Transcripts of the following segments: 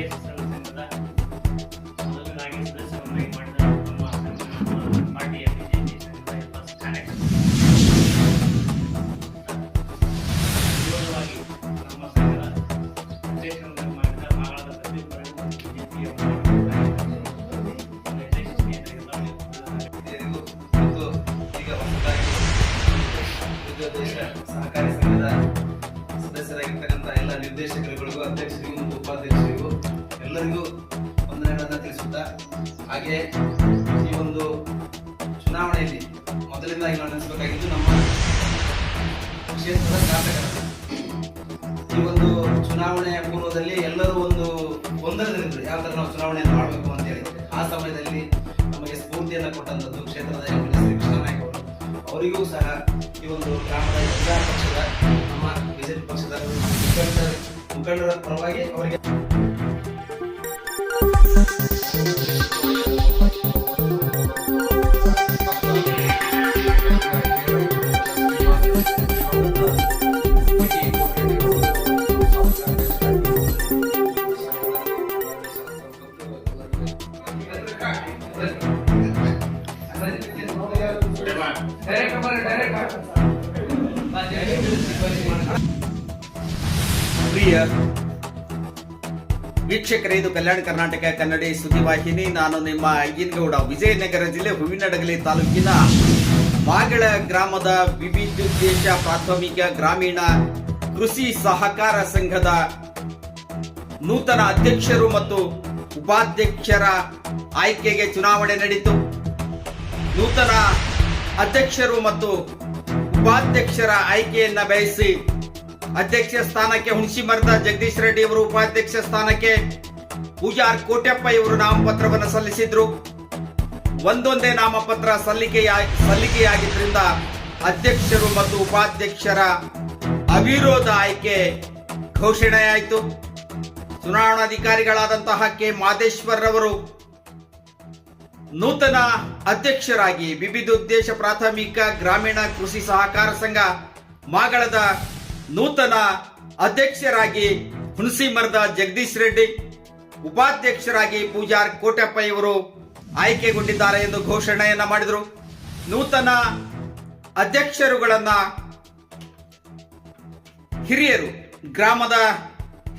S S ಸಂಘದ ಮೊದಲನೇದಾಗಿ ಸದಸ್ಯರನ್ನಾಗಿ ಮಾಡಿದ ನಮ್ಮ ಸಂಘದ ಪಾರ್ಟಿಯ ಈಗ ಹೊಸದಾಗಿ ಸಹಕಾರಿ ಸಂಘದ ಸದಸ್ಯರಾಗಿರ್ತಕ್ಕಂಥ ಎಲ್ಲ ನಿರ್ದೇಶಕರುಗಳಿಗೂ, ಅಧ್ಯಕ್ಷರಿಗೂ ಮತ್ತು ಉಪಾಧ್ಯಕ್ಷರಿಗೂ ಎಲ್ಲರಿಗೂ ವಂದನೆಗಳನ್ನು ತಿಳಿಸುತ್ತಾ, ಹಾಗೆ ಈ ಒಂದು ಚುನಾವಣೆಯಲ್ಲಿ ಮೊದಲಿಂದಾಗಿ ನಾವು ನಡೆಸಬೇಕಾಗಿದ್ದು ನಮ್ಮ ಕ್ಷೇತ್ರದ ಶಾಸಕರು. ಈ ಒಂದು ಚುನಾವಣೆಯ ಪೂರ್ವದಲ್ಲಿ ಎಲ್ಲರೂ ಒಂದು ಗೊಂದಲದಲ್ಲಿದ್ದರು ಯಾವ ಥರ ನಾವು ಚುನಾವಣೆಯನ್ನು ಮಾಡಬೇಕು ಅಂತ ಹೇಳಿ. ಆ ಸಮಯದಲ್ಲಿ ನಮಗೆ ಸ್ಫೂರ್ತಿಯನ್ನು ಕೊಟ್ಟಂಥದ್ದು ಕ್ಷೇತ್ರದ ಶ್ರೀ ಕೃಷ್ಣ ಅವರು. ಅವರಿಗೂ ಸಹ ಈ ಒಂದು ಗ್ರಾಮದ ಎಲ್ಲ ಪಕ್ಷದ ಮುಖಂಡರ ಮುಖಂಡರ ಪರವಾಗಿ ಅವರಿಗೆ ವೀಕ್ಷಕರೇ, ಇದು ಕಲ್ಯಾಣ ಕರ್ನಾಟಕ ಕನ್ನಡಿ ಸುದ್ದಿವಾಹಿನಿ ನಾನು ನಿಮ್ಮ ಅಯ್ಯನಗೌಡ ವಿಜಯನಗರ ಜಿಲ್ಲೆ ಹೂವಿನಡಗಲಿ ತಾಲೂಕಿನ ಮಾಗಳ ಗ್ರಾಮದ ವಿವಿಧೋದ್ದೇಶ ಪ್ರಾಥಮಿಕ ಗ್ರಾಮೀಣ ಕೃಷಿ ಸಹಕಾರ ಸಂಘದ ನೂತನ ಅಧ್ಯಕ್ಷರು ಮತ್ತು ಉಪಾಧ್ಯಕ್ಷರ ಆಯ್ಕೆಗೆ ಚುನಾವಣೆ ನಡೆಯಿತು ನೂತನ ಅಧ್ಯಕ್ಷರು ಮತ್ತು ಉಪಾಧ್ಯಕ್ಷರ ಆಯ್ಕೆಯನ್ನ ಬಯಸಿ ಅಧ್ಯಕ್ಷ ಸ್ಥಾನಕ್ಕೆ ಹುಣಸಿ ಮರದ ಜಗದೀಶ್ ರೆಡ್ಡಿ ಅವರು, ಉಪಾಧ್ಯಕ್ಷ ಸ್ಥಾನಕ್ಕೆ ಪೂಜಾರ್ ಕೋಟ್ಯಪ್ಪ ಇವರು ನಾಮಪತ್ರವನ್ನು ಸಲ್ಲಿಸಿದ್ರು. ಒಂದೊಂದೇ ನಾಮಪತ್ರ ಸಲ್ಲಿಕೆಯ, ಸಲ್ಲಿಕೆಯಾಗಿದ್ದರಿಂದ ಅಧ್ಯಕ್ಷರು ಮತ್ತು ಉಪಾಧ್ಯಕ್ಷರ ಅವಿರೋಧ ಆಯ್ಕೆ ಘೋಷಣೆಯಾಯಿತು. ಚುನಾವಣಾಧಿಕಾರಿಗಳಾದಂತಹ ಕೆ. ಮಾದೇಶ್ವರ್ ಅವರು ನೂತನ ಅಧ್ಯಕ್ಷರಾಗಿ, ವಿವಿಧ ಉದ್ದೇಶ ಪ್ರಾಥಮಿಕ, ಗ್ರಾಮೀಣ ಕೃಷಿ ಸಹಕಾರ ಸಂಘ, ಮಾಗಳದ ನೂತನ ಅಧ್ಯಕ್ಷರಾಗಿ ಹುಣಸಿಮರದ ಜಗದೀಶ್ ರೆಡ್ಡಿ, ಉಪಾಧ್ಯಕ್ಷರಾಗಿ ಪೂಜಾರ್ ಕೋಟೆಪ್ಪ ಇವರು ಆಯ್ಕೆಗೊಂಡಿದ್ದಾರೆ ಎಂದು ಘೋಷಣೆಯನ್ನ ಮಾಡಿದರು. ನೂತನ ಅಧ್ಯಕ್ಷರುಗಳನ್ನ ಹಿರಿಯರು, ಗ್ರಾಮದ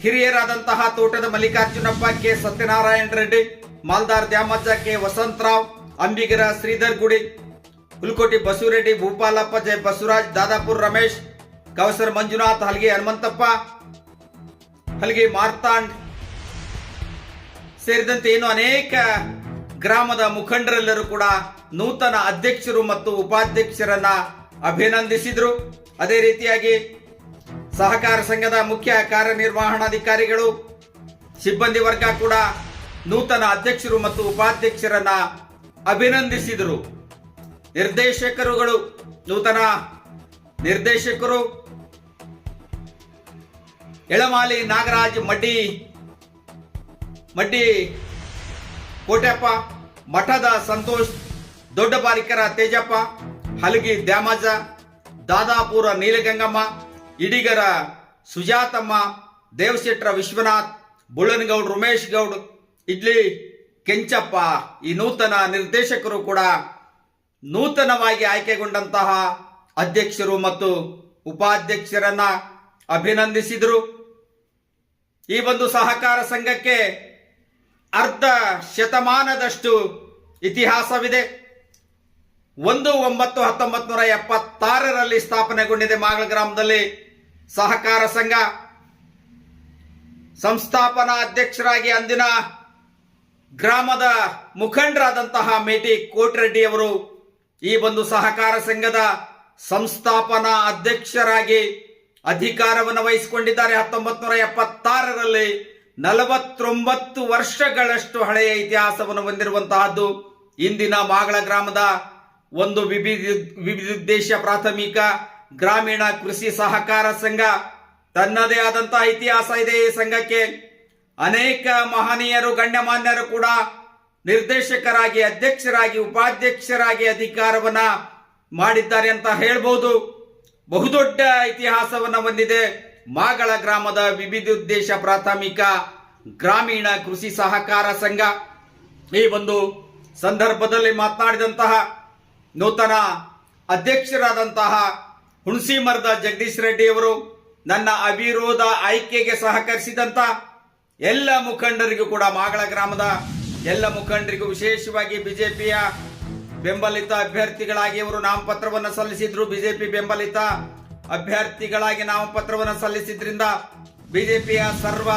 ಹಿರಿಯರಾದಂತಹ ತೋಟದ ಮಲ್ಲಿಕಾರ್ಜುನಪ್ಪ ಕೆ. ಸತ್ಯನಾರಾಯಣ ರೆಡ್ಡಿ, ಮಾಲ್ದಾರ್ ದ್ಯಾಮಜ್ಜ ಕೆ. ವಸಂತರಾವ್, ಅಂಬಿಗರ ಶ್ರೀಧರ್ ಗುಡಿ ಹುಲ್ಕೋಟಿ ಬಸುರೆಡ್ಡಿ ಭೂಪಾಲಪ್ಪ ಜೆ. ಬಸವರಾಜ್, ದಾದಾಪುರ್ ರಮೇಶ್ ಕವಸರ್ ಮಂಜುನಾಥ್, ಹಲ್ಗೆ ಹನುಮಂತಪ್ಪ, ಹಲ್ಗೆ ಮಾರ್ತಾಂಡ್ ಸೇರಿದಂತೆ ಏನು ಅನೇಕ ಗ್ರಾಮದ ಮುಖಂಡರೆಲ್ಲರೂ ಕೂಡ ನೂತನ ಅಧ್ಯಕ್ಷರು ಮತ್ತು ಉಪಾಧ್ಯಕ್ಷರನ್ನ ಅಭಿನಂದಿಸಿದ್ರು. ಅದೇ ರೀತಿಯಾಗಿ ಸಹಕಾರ ಸಂಘದ ಮುಖ್ಯ ಕಾರ್ಯನಿರ್ವಹಣಾಧಿಕಾರಿಗಳು, ಸಿಬ್ಬಂದಿ ವರ್ಗ ಕೂಡ ನೂತನ ಅಧ್ಯಕ್ಷರು ಮತ್ತು ಉಪಾಧ್ಯಕ್ಷರನ್ನ ಅಭಿನಂದಿಸಿದರು. ನಿರ್ದೇಶಕರುಗಳು, ನೂತನ ನಿರ್ದೇಶಕರು ಎಳಮಾಲಿ ನಾಗರಾಜ್ ಮಡ್ಡಿ ಮಡ್ಡಿ, ಕೋಟ್ಯಪ್ಪ, ಮಠದ ಸಂತೋಷ್, ದೊಡ್ಡ ಬಾರಿಕರ ತೇಜಪ್ಪ, ಹಲಗಿ ದ್ಯಾಮಜ ದಾದಾಪುರ ನೀಲಗಂಗಮ್ಮ, ಇಡಿಗರ ಸುಜಾತಮ್ಮ, ದೇವಶೆಟ್ರ ವಿಶ್ವನಾಥ್, ಬುಳ್ಳನಗೌಡ್ ಉಮೇಶ್ ಗೌಡ್, ಇಡ್ಲಿ ಕೆಂಚಪ್ಪ. ಈ ನೂತನ ನಿರ್ದೇಶಕರು ಕೂಡ ನೂತನವಾಗಿ ಆಯ್ಕೆಗೊಂಡಂತಹ ಅಧ್ಯಕ್ಷರು ಮತ್ತು ಉಪಾಧ್ಯಕ್ಷರನ್ನ ಅಭಿನಂದಿಸಿದರು. ಈ ಒಂದು ಸಹಕಾರ ಸಂಘಕ್ಕೆ ಅರ್ಧ ಶತಮಾನದಷ್ಟು ಇತಿಹಾಸವಿದೆ. ಒಂದು ಒಂಬತ್ತು ಹತ್ತೊಂಬತ್ತು ನೂರ ಎಪ್ಪತ್ತಾರರಲ್ಲಿ ಸ್ಥಾಪನೆಗೊಂಡಿದೆ ಮಾಗಳ ಗ್ರಾಮದಲ್ಲಿ ಸಹಕಾರ ಸಂಘ. ಸಂಸ್ಥಾಪನಾ ಅಧ್ಯಕ್ಷರಾಗಿ ಅಂದಿನ ಗ್ರಾಮದ ಮುಖಂಡರಾದಂತಹ ಮೇಟಿ ಕೋಟ್ರೆಡ್ಡಿ ಅವರು ಈ ಒಂದು ಸಹಕಾರ ಸಂಘದ ಸಂಸ್ಥಾಪನಾ ಅಧ್ಯಕ್ಷರಾಗಿ ಅಧಿಕಾರವನ್ನು ವಹಿಸಿಕೊಂಡಿದ್ದಾರೆ ಹತ್ತೊಂಬತ್ತು ನೂರ ಎಪ್ಪತ್ತಾರರಲ್ಲಿ ನಲವತ್ತೊಂಬತ್ತು ವರ್ಷಗಳಷ್ಟು ಹಳೆಯ ಇತಿಹಾಸವನ್ನು ಹೊಂದಿರುವಂತಹದ್ದು ಇಂದಿನ ಮಾಗಳ ಗ್ರಾಮದ ಒಂದು ವಿವಿಧ ಉದ್ದೇಶ ಪ್ರಾಥಮಿಕ ಗ್ರಾಮೀಣ ಕೃಷಿ ಸಹಕಾರ ಸಂಘ. ತನ್ನದೇ ಆದಂತಹ ಇತಿಹಾಸ ಇದೆ ಈ ಸಂಘಕ್ಕೆ. ಅನೇಕ ಮಹನೀಯರು, ಗಣ್ಯಮಾನ್ಯರು ಕೂಡ ನಿರ್ದೇಶಕರಾಗಿ, ಅಧ್ಯಕ್ಷರಾಗಿ, ಉಪಾಧ್ಯಕ್ಷರಾಗಿ ಅಧಿಕಾರವನ್ನ ಮಾಡಿದ್ದಾರೆ ಅಂತ ಹೇಳ್ಬೋದು. ಬಹುದೊಡ್ಡ ಇತಿಹಾಸವನ್ನು ಹೊಂದಿದೆ. ಮಾಗಳ ಗ್ರಾಮದ ವಿವಿಧ ಉದ್ದೇಶ ಪ್ರಾಥಮಿಕ ಗ್ರಾಮೀಣ ಕೃಷಿ ಸಹಕಾರ ಸಂಘ. ಈ ಒಂದು ಸಂದರ್ಭದಲ್ಲಿ ಮಾತನಾಡಿದಂತಹ ನೂತನ ಅಧ್ಯಕ್ಷರಾದಂತಹ ಹುಣಸಿಮರದ ಜಗದೀಶ್ ರೆಡ್ಡಿ ಅವರು ನನ್ನ ಅವಿರೋಧ ಆಯ್ಕೆಗೆ ಸಹಕರಿಸಿದಂತ ಎಲ್ಲ ಮುಖಂಡರಿಗೂ ಕೂಡ ಮಾಗಳ ಗ್ರಾಮದ ಎಲ್ಲ ಮುಖಂಡರಿಗೂ ವಿಶೇಷವಾಗಿ ಬಿಜೆಪಿಯ ಬೆಂಬಲಿತ ಅಭ್ಯರ್ಥಿಗಳಾಗಿ ಅವರು ನಾಮಪತ್ರವನ್ನು ಸಲ್ಲಿಸಿದ್ರು. ಬಿಜೆಪಿ ಬೆಂಬಲಿತ ಅಭ್ಯರ್ಥಿಗಳಾಗಿ ನಾಮಪತ್ರವನ್ನು ಸಲ್ಲಿಸಿದ್ರಿಂದ ಬಿಜೆಪಿಯ ಸರ್ವ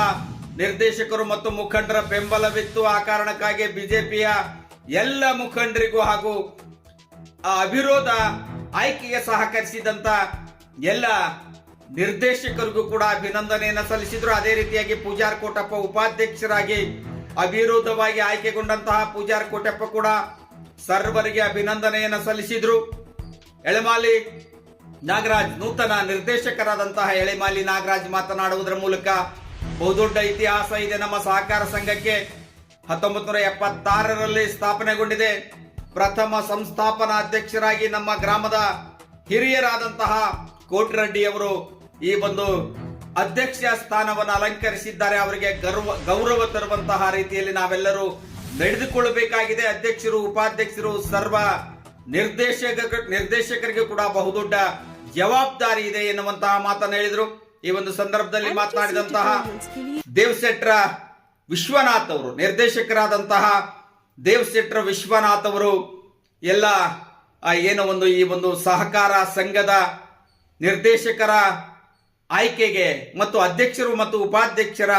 ನಿರ್ದೇಶಕರು ಮತ್ತು ಮುಖಂಡರ ಬೆಂಬಲವಿತ್ತು. ಆ ಕಾರಣಕ್ಕಾಗಿ ಬಿಜೆಪಿಯ ಎಲ್ಲ ಮುಖಂಡರಿಗೂ ಹಾಗೂ ಆ ಅವಿರೋಧ ಆಯ್ಕೆಗೆ ಸಹಕರಿಸಿದಂತ ಎಲ್ಲ ನಿರ್ದೇಶಕರಿಗೂ ಕೂಡ ಅಭಿನಂದನೆಯನ್ನು ಸಲ್ಲಿಸಿದ್ರು. ಅದೇ ರೀತಿಯಾಗಿ ಪೂಜಾರ್ ಕೋಟಪ್ಪ ಉಪಾಧ್ಯಕ್ಷರಾಗಿ ಅವಿರೋಧವಾಗಿ ಆಯ್ಕೆಗೊಂಡಂತಹ ಪೂಜಾರ್ ಕೋಟಪ್ಪ ಕೂಡ ಸರ್ವರಿಗೆ ಅಭಿನಂದನೆಯನ್ನ ಸಲ್ಲಿಸಿದ್ರು. ಎಳೆಮಾಲಿ ನಾಗರಾಜ್, ನೂತನ ನಿರ್ದೇಶಕರಾದಂತಹ ಎಳೆಮಾಲಿ ನಾಗರಾಜ್ ಮಾತನಾಡುವುದರ ಮೂಲಕ ಬಹುದೊಡ್ಡ ಇತಿಹಾಸ ಇದೆ ನಮ್ಮ ಸಹಕಾರ ಸಂಘಕ್ಕೆ. ಹತ್ತೊಂಬತ್ತು ನೂರ ಎಪ್ಪತ್ತಾರರಲ್ಲಿ ಸ್ಥಾಪನೆಗೊಂಡಿದೆ. ಪ್ರಥಮ ಸಂಸ್ಥಾಪನಾ ಅಧ್ಯಕ್ಷರಾಗಿ ನಮ್ಮ ಗ್ರಾಮದ ಹಿರಿಯರಾದಂತಹ ಕೋಟಿರೆಡ್ಡಿಯವರು ಈ ಒಂದು ಅಧ್ಯಕ್ಷ ಸ್ಥಾನವನ್ನು ಅಲಂಕರಿಸಿದ್ದಾರೆ. ಅವರಿಗೆ ಗೌರವ ಗೌರವ ತರುವಂತಹ ರೀತಿಯಲ್ಲಿ ನಾವೆಲ್ಲರೂ ನಡೆದುಕೊಳ್ಳಬೇಕಾಗಿದೆ. ಅಧ್ಯಕ್ಷರು ಉಪಾಧ್ಯಕ್ಷರು ಸರ್ವ ನಿರ್ದೇಶಕ ನಿರ್ದೇಶಕರಿಗೆ ಕೂಡ ಬಹುದೊಡ್ಡ ಜವಾಬ್ದಾರಿ ಇದೆ ಎನ್ನುವಂತಹ ಮಾತನ್ನು ಹೇಳಿದರು. ಈ ಒಂದು ಸಂದರ್ಭದಲ್ಲಿ ಮಾತನಾಡಿದಂತಹ ದೇವಸೆಟ್ರ ವಿಶ್ವನಾಥ್ ಅವರು ನಿರ್ದೇಶಕರಾದಂತಹ ದೇವಸೆಟ್ರ ವಿಶ್ವನಾಥ್ ಅವರು ಎಲ್ಲ ಏನೋ ಒಂದು ಈ ಒಂದು ಸಹಕಾರ ಸಂಘದ ನಿರ್ದೇಶಕರ ಆಯ್ಕೆಗೆ ಮತ್ತು ಅಧ್ಯಕ್ಷರು ಮತ್ತು ಉಪಾಧ್ಯಕ್ಷರ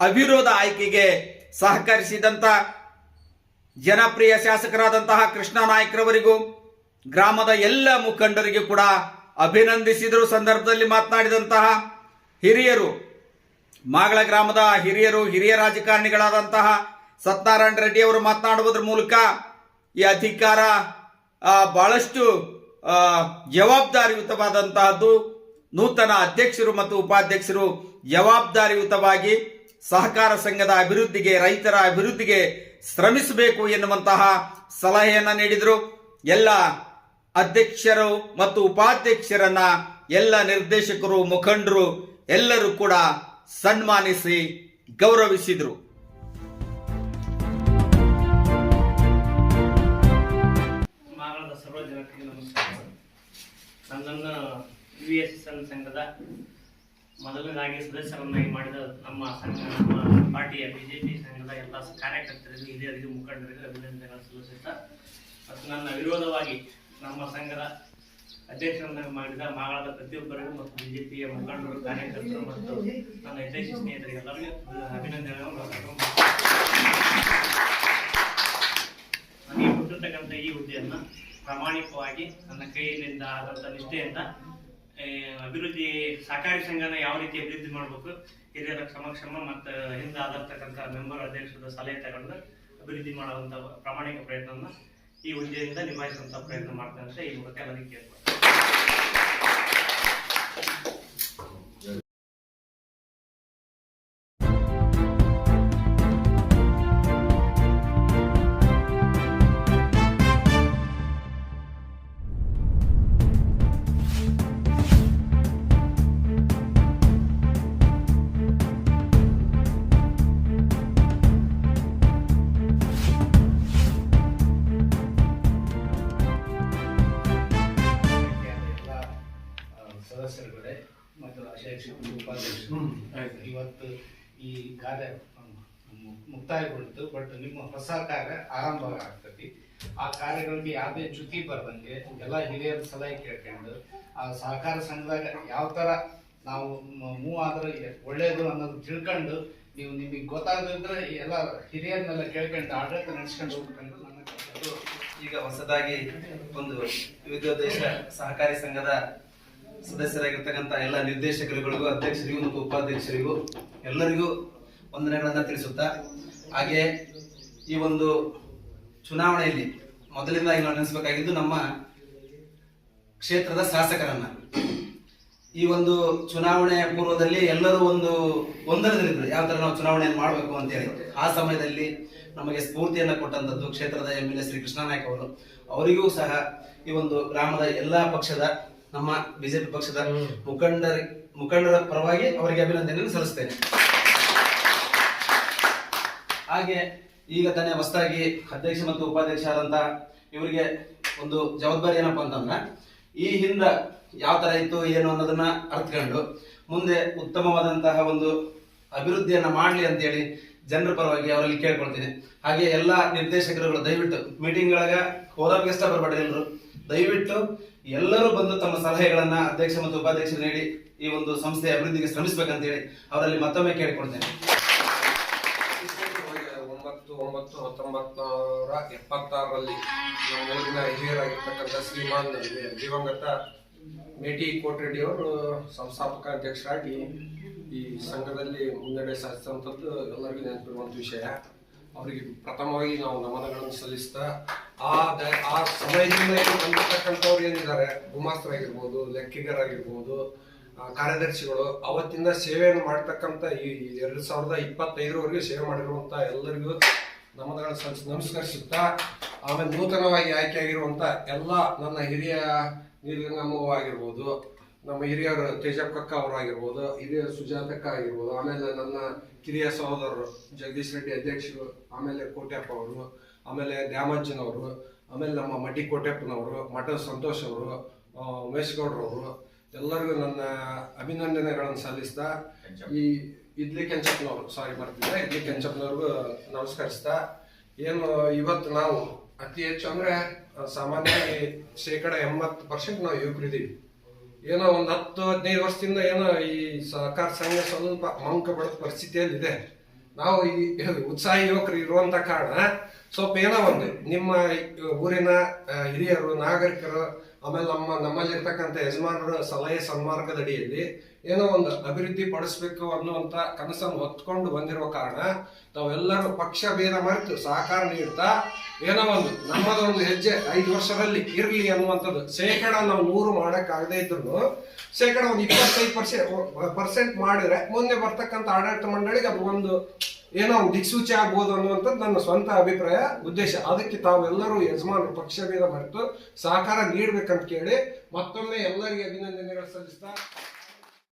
ಅವಿರೋಧ ಆಯ್ಕೆಗೆ ಸಹಕರಿಸಿದಂತ ಜನಪ್ರಿಯ ಶಾಸಕರಾದಂತಹ ಕೃಷ್ಣ ನಾಯ್ಕರವರಿಗೂ, ಗ್ರಾಮದ ಎಲ್ಲ ಮುಖಂಡರಿಗೂ ಕೂಡ ಅಭಿನಂದಿಸಿದರು. ಸಂದರ್ಭದಲ್ಲಿ ಮಾತನಾಡಿದಂತಹ ಹಿರಿಯರು, ಮಾಗಳ ಗ್ರಾಮದ ಹಿರಿಯರು, ಹಿರಿಯ ರಾಜಕಾರಣಿಗಳಾದಂತಹ ಸತ್ಯನಾರಾಯಣ ರೆಡ್ಡಿ ಅವರು ಮಾತನಾಡುವುದರ ಮೂಲಕ ಈ ಅಧಿಕಾರ ಬಹಳಷ್ಟು ಜವಾಬ್ದಾರಿಯುತವಾದಂತಹದ್ದು ನೂತನ ಅಧ್ಯಕ್ಷರು ಮತ್ತು ಉಪಾಧ್ಯಕ್ಷರು ಜವಾಬ್ದಾರಿಯುತವಾಗಿ ಸಹಕಾರ ಸಂಘದ ಅಭಿವೃದ್ಧಿಗೆ, ರೈತರ ಅಭಿವೃದ್ಧಿಗೆ ಶ್ರಮಿಸಬೇಕು ಎನ್ನುವಂತಹ ಸಲಹೆಯನ್ನ ನೀಡಿದರು. ಎಲ್ಲ ಅಧ್ಯಕ್ಷರು ಮತ್ತು ಉಪಾಧ್ಯಕ್ಷರನ್ನ ಎಲ್ಲ ನಿರ್ದೇಶಕರು, ಮುಖಂಡರು ಎಲ್ಲರೂ ಕೂಡ ಸನ್ಮಾನಿಸಿ ಗೌರವಿಸಿದರು. ನನ್ನನ್ನು ಯು ಎಸ್ ಎಸ್ ಸಂಘದ ಮೊದಲನೇದಾಗಿ ಸದಸ್ಯರನ್ನಾಗಿ ಮಾಡಿದ ನಮ್ಮ ಸಂಘ, ನಮ್ಮ ಪಾರ್ಟಿಯ ಬಿ ಸಂಘದ ಎಲ್ಲ ಕಾರ್ಯಕರ್ತರಿಗೂ ಹಿರಿಯರಿಗೂ ಮುಖಂಡರಿಗೂ ಅಭಿನಂದನೆಗಳನ್ನು ಸಲ್ಲಿಸುತ್ತಾ, ಮತ್ತು ನನ್ನ ವಿರೋಧವಾಗಿ ನಮ್ಮ ಸಂಘದ ಅಧ್ಯಕ್ಷರನ್ನ ಮಾಡಿದ ಮಾಗಳದ ಪ್ರತಿಯೊಬ್ಬರಿಗೂ ಮತ್ತು ಬಿಜೆಪಿಯ ಮುಖಂಡರು, ಕಾರ್ಯಕರ್ತರು ಮತ್ತು ನನ್ನ ಹಿತೈಷಿ ಸ್ನೇಹಿತರಿಗೆಲ್ಲರಿಗೂ ಅಭಿನಂದನೆಗಳನ್ನು ನನಗೆ ಹುಟ್ಟಿರ್ತಕ್ಕಂಥ ಈ ಹುದ್ದೆಯನ್ನು ಪ್ರಾಮಾಣಿಕವಾಗಿ ನನ್ನ ಕೈಯಿಂದ ಆದಂಥ ನಿಷ್ಠೆಯಿಂದ ಅಭಿವೃದ್ಧಿ ಸಹಕಾರಿ ಸಂಘನ ಯಾವ ರೀತಿ ಅಭಿವೃದ್ಧಿ ಮಾಡಬೇಕು? ಹಿರಿಯರ ಸಮಕ್ಷಮ ಮತ್ತು ಹಿಂದೆ ಆಗಿರ್ತಕ್ಕಂಥ ಮೆಂಬರ್ ಅಧ್ಯಕ್ಷರ ಸಲಹೆ ತಗೊಂಡು ಅಭಿವೃದ್ಧಿ ಮಾಡುವಂತ ಪ್ರಾಮಾಣಿಕ ಪ್ರಯತ್ನವನ್ನು ಈ ಹುದ್ದೆಯಿಂದ ನಿಭಾಯಿಸುವಂತ ಪ್ರಯತ್ನ ಮಾಡ್ತಾರೆ ಅಂತ ಈ ಮೂಲಕ ಎಲ್ಲರಿಗೆ ಕೇಳ್ಕೊಳ್ತೇನೆ. ಸದಸ್ಯರುಗಳೇ ಮತ್ತು ಶೈಕ್ಷಣಿಕ ಉಪಾಧ್ಯಕ್ಷರು ಇವತ್ತು ಈ ಕಾರ್ಯ ಮುಕ್ತಾಯಗೊಳ್ತು ಮುಕ್ತಾಯಗೊಂಡಿತು ಬಟ್ ನಿಮ್ಮ ಹೊಸ ಕಾರ್ಯ ಆರಂಭ ಆಗ್ತತಿ ಆ ಕಾರ್ಯಗಳಿಗೆ ಯಾವುದೇ ಚ್ಯುತಿ ಬರ್ದಂಗೆ ಎಲ್ಲ ಹಿರಿಯರ ಸಲಹೆ ಕೇಳ್ಕೊಂಡು ಆ ಸಹಕಾರ ಸಂಘದಾಗ ಯಾವ ಥರ ನಾವು ಮೂವ್ ಆದ್ರೆ ಒಳ್ಳೇದು ಅನ್ನೋದು ತಿಳ್ಕೊಂಡು ನೀವು ನಿಮಗೆ ಗೊತ್ತಾಗದಿದ್ರೆ ಎಲ್ಲ ಹಿರಿಯರನ್ನೆಲ್ಲ ಕೇಳ್ಕೊಂಡು ಆಡಳಿತ ನಡೆಸ್ಕೊಂಡು ಹೋಗ್ಬೇಕಂತ ನನ್ನ. ಈಗ ಹೊಸದಾಗಿ ಒಂದು ವಿವಿಧೋದ್ದೇಶ ಸಹಕಾರಿ ಸಂಘದ ಸದಸ್ಯರಾಗಿರ್ತಕ್ಕಂಥ ಎಲ್ಲ ನಿರ್ದೇಶಕರುಗಳಿಗೂ, ಅಧ್ಯಕ್ಷರಿಗೂ ಮತ್ತು ಉಪಾಧ್ಯಕ್ಷರಿಗೂ ಎಲ್ಲರಿಗೂ ವಂದನೆಗಳನ್ನು ತಿಳಿಸುತ್ತಾ, ಹಾಗೆ ಈ ಒಂದು ಚುನಾವಣೆಯಲ್ಲಿ ಮೊದಲಿಂದಾಗಿ ನಾವು ನೆನೆಸಬೇಕಾಗಿದ್ದು ನಮ್ಮ ಕ್ಷೇತ್ರದ ಶಾಸಕರನ್ನ. ಈ ಒಂದು ಚುನಾವಣೆಯ ಪೂರ್ವದಲ್ಲಿ ಎಲ್ಲರೂ ಒಂದು ಒಂದರದಲ್ಲಿದ್ದರು ಯಾವ ಥರ ನಾವು ಚುನಾವಣೆಯನ್ನು ಮಾಡಬೇಕು ಅಂತ ಹೇಳಿ ಆ ಸಮಯದಲ್ಲಿ ನಮಗೆ ಸ್ಫೂರ್ತಿಯನ್ನು ಕೊಟ್ಟಂತದ್ದು ಕ್ಷೇತ್ರದ M L A Shri Krishna Naik ಅವರು. ಅವರಿಗೂ ಸಹ ಈ ಒಂದು ಗ್ರಾಮದ ಎಲ್ಲಾ ಪಕ್ಷದ ನಮ್ಮ ಬಿಜೆಪಿ ಪಕ್ಷದ ಮುಖಂಡರ ಮುಖಂಡರ ಪರವಾಗಿ ಅವರಿಗೆ ಅಭಿನಂದನೆಯನ್ನು ಸಲ್ಲಿಸ್ತೇನೆ. ಹಾಗೆ ಈಗ ತಾನೇ ಹೊಸದಾಗಿ ಅಧ್ಯಕ್ಷ ಮತ್ತು ಉಪಾಧ್ಯಕ್ಷ ಆದಂತಹ ಇವರಿಗೆ ಒಂದು ಜವಾಬ್ದಾರಿ ಏನಪ್ಪಾ ಅಂತಂದ್ರೆ ಈ ಹಿಂದ ಯಾವ ತರ ಇತ್ತು ಏನು ಅನ್ನೋದನ್ನ ಅರ್ಥಕೊಂಡು ಮುಂದೆ ಉತ್ತಮವಾದಂತಹ ಒಂದು ಅಭಿವೃದ್ಧಿಯನ್ನ ಮಾಡಲಿ ಅಂತೇಳಿ ಜನರ ಪರವಾಗಿ ಅವರಲ್ಲಿ ಕೇಳ್ಕೊಳ್ತೀನಿ. ಹಾಗೆ ಎಲ್ಲಾ ನಿರ್ದೇಶಕರುಗಳು ದಯವಿಟ್ಟು ಮೀಟಿಂಗ್ ಒಳಗ ಹೋದಾಗ ಇಷ್ಟ ಬರಬೇಡ್ರಿ ಎಲ್ಲರೂ ದಯವಿಟ್ಟು ಎಲ್ಲರೂ ಬಂದು ತಮ್ಮ ಸಲಹೆಗಳನ್ನ ಅಧ್ಯಕ್ಷ ಮತ್ತು ಉಪಾಧ್ಯಕ್ಷರು ನೀಡಿ ಈ ಒಂದು ಸಂಸ್ಥೆಯ ಅಭಿವೃದ್ಧಿಗೆ ಶ್ರಮಿಸಬೇಕಂತೇಳಿ ಅವರಲ್ಲಿ ಮತ್ತೊಮ್ಮೆ ಕೇಳಿಕೊಳ್ತೇನೆ. ಒಂಬತ್ತು ಒಂಬತ್ತು ಹತ್ತೊಂಬತ್ತರ ಎಪ್ಪತ್ತಾರರಲ್ಲಿ ನಮ್ಮ ಊರಿನ ಹಿರಿಯರಾಗಿರ್ತಕ್ಕಂಥ ಶ್ರೀಮಾನ್ ದಿವಂಗತ ಮೇಟಿ ಕೋಟ್ರೆಡ್ಡಿ ಅವರು ಸಂಸ್ಥಾಪಕ ಅಧ್ಯಕ್ಷರಾಗಿ ಈ ಸಂಘದಲ್ಲಿ ಮುನ್ನಡೆ ಸಾಧಿಸಿದಂಥದ್ದು ಎಲ್ಲರಿಗೂ ನೆನಪಿರುವಂಥ ವಿಷಯ. ಅವರಿಗೆ ಪ್ರಥಮವಾಗಿ ನಾವು ನಮನಗಳನ್ನು ಸಲ್ಲಿಸ್ತಾ ಆ ಆ ಸಮಯದಿಂದ ಏನು ಬಂದಿರ್ತಕ್ಕಂಥವ್ರು ಏನಿದ್ದಾರೆ, ಗುಮಾಸ್ತರಾಗಿರ್ಬೋದು, ಲೆಕ್ಕಿಗರಾಗಿರ್ಬೋದು ಕಾರ್ಯದರ್ಶಿಗಳು, ಅವತ್ತಿಂದ ಸೇವೆಯನ್ನು ಮಾಡ್ತಕ್ಕಂಥ ಈ ಎರಡು ಸಾವಿರದ ಇಪ್ಪತ್ತೈದರವರೆಗೂ ಸೇವೆ ಮಾಡಿರುವಂಥ ಎಲ್ಲರಿಗೂ ನಮನಗಳನ್ನು ಸಲ್ಲಿಸಿ ನಮಸ್ಕರಿಸುತ್ತಾ, ಆಮೇಲೆ ನೂತನವಾಗಿ ಆಯ್ಕೆಯಾಗಿರುವಂತ ಎಲ್ಲ ನನ್ನ ಹಿರಿಯ ನೀಲಗಂಗಮ್ಮ ಆಗಿರ್ಬೋದು, ನಮ್ಮ ಹಿರಿಯರು ತೇಜಪ್ಪಕ್ಕ ಅವರಾಗಿರ್ಬೋದು ಹಿರಿಯ ಸುಜಾತಕ್ಕ ಆಗಿರ್ಬೋದು, ಆಮೇಲೆ ನನ್ನ ಕಿರಿಯ ಸಹೋದರರು ಜಗದೀಶ್ ರೆಡ್ಡಿ ಅಧ್ಯಕ್ಷರು, ಆಮೇಲೆ ಕೋಟ್ಯಪ್ಪ ಅವರು ಆಮೇಲೆ ದ್ಯಾಮಜ್ಜನವರು ಆಮೇಲೆ ನಮ್ಮ ಮಡ್ಡಿ ಕೋಟೆಪ್ಪನವರು ಮಠ ಸಂತೋಷ್ ಅವರು ಉಮೇಶ್ ಗೌಡ್ರವರು ಎಲ್ಲರಿಗೂ ನನ್ನ ಅಭಿನಂದನೆಗಳನ್ನು ಸಲ್ಲಿಸ್ತಾ ಈ ಇಡ್ಲಿ ಕೆಂಚಪ್ಪನವರು ಸಾರಿ ಮಾಡ್ತಿದ್ದೆ ಇಡ್ಲಿ ಕೆಂಚಪ್ಪನವ್ರಿಗೂ ನಮಸ್ಕರಿಸ್ತಾ ಏನು ಇವತ್ತು ನಾವು ಅತಿ ಹೆಚ್ಚು ಅಂದ್ರೆ ಸಾಮಾನ್ಯವಾಗಿ ಶೇಕಡ ಎಂಬತ್ತು ಪರ್ಸೆಂಟ್ ನಾವು ಯುವಕರಿದ್ದೀವಿ ಏನೋ ಒಂದು ಹತ್ತು ಹದಿನೈದು ವರ್ಷದಿಂದ ಏನೋ ಈ ಸಹಕಾರ ಸಂಘ ಸ್ವಲ್ಪ ಮಂಕ ಬಡದ ಪರಿಸ್ಥಿತಿಯಲ್ಲಿದೆ. ನಾವು ಈ ಉತ್ಸಾಹ ಯುವಕರು ಇರುವಂತ ಕಾರಣ ಸ್ವಲ್ಪ ಏನೋ ಒಂದು ನಿಮ್ಮ ಊರಿನ ಹಿರಿಯರು, ನಾಗರಿಕರು, ಆಮೇಲೆ ನಮ್ಮ ನಮ್ಮಲ್ಲಿರ್ತಕ್ಕಂಥ ಯಜಮಾನರ ಸಲಹೆ ಸನ್ಮಾರ್ಗದ ಅಡಿಯಲ್ಲಿ ಏನೋ ಒಂದು ಅಭಿವೃದ್ಧಿ ಪಡಿಸ್ಬೇಕು ಅನ್ನುವಂತ ಕನಸನ್ನು ಹೊತ್ಕೊಂಡು ಬಂದಿರುವ ಕಾರಣ ನಾವೆಲ್ಲರೂ ಪಕ್ಷ ಭೇದ ಮರೆತು ಸಹಕಾರ ನೀಡ್ತಾ ಏನೋ ಒಂದು ನಮ್ಮದೊಂದು ಹೆಜ್ಜೆ ಐದು ವರ್ಷದಲ್ಲಿ ಇರಲಿ ಅನ್ನುವಂಥದ್ದು ಶೇಕಡ ನಾವು ನೂರು ಮಾಡಕ್ ಆಗದೇ ಇದ್ರು ಶೇಕಡ ಒಂದು ಇಪ್ಪತ್ತೈದು ಪರ್ಸೆಂಟ್ ಪರ್ಸೆಂಟ್ ಮಾಡಿದ್ರೆ ಮುಂದೆ ಬರ್ತಕ್ಕಂಥ ಆಡಳಿತ ಮಂಡಳಿಗೆ ಅದು ಒಂದು ಏನೋ ಒಂದು ದಿಕ್ಸೂಚಿ ಆಗ್ಬೋದು ಅನ್ನುವಂಥದ್ದು ನನ್ನ ಸ್ವಂತ ಅಭಿಪ್ರಾಯ, ಉದ್ದೇಶ. ಅದಕ್ಕೆ ತಾವೆಲ್ಲರೂ ಯಜಮಾನರು ಪಕ್ಷಭೇದ ಮರೆತು ಸಹಕಾರ ನೀಡ್ಬೇಕಂತ ಕೇಳಿ ಮತ್ತೊಮ್ಮೆ ಎಲ್ಲರಿಗೆ ಅಭಿನಂದನೆಗಳು ಸಲ್ಲಿಸ್ತಾ